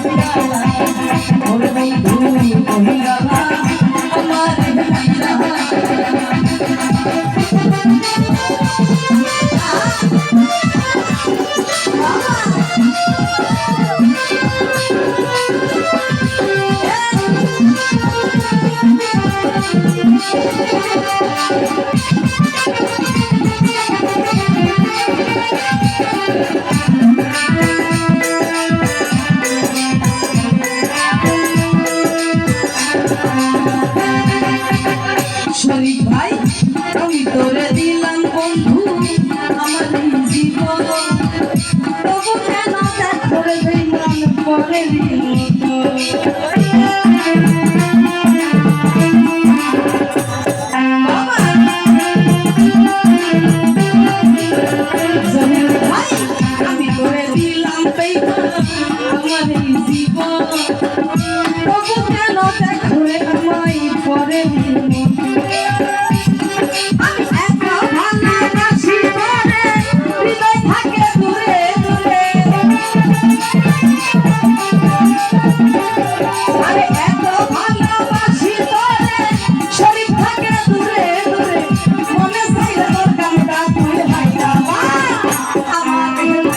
Thank you. শরীফ ভাই, আমি তোরে দিলাম বন্ধু, আমার জীবন তবু কেন ত্যাগ করে দিলাম পরে জীবন তবু কেন ত্যাগ করে আমায় পরে দিলাম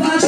বাস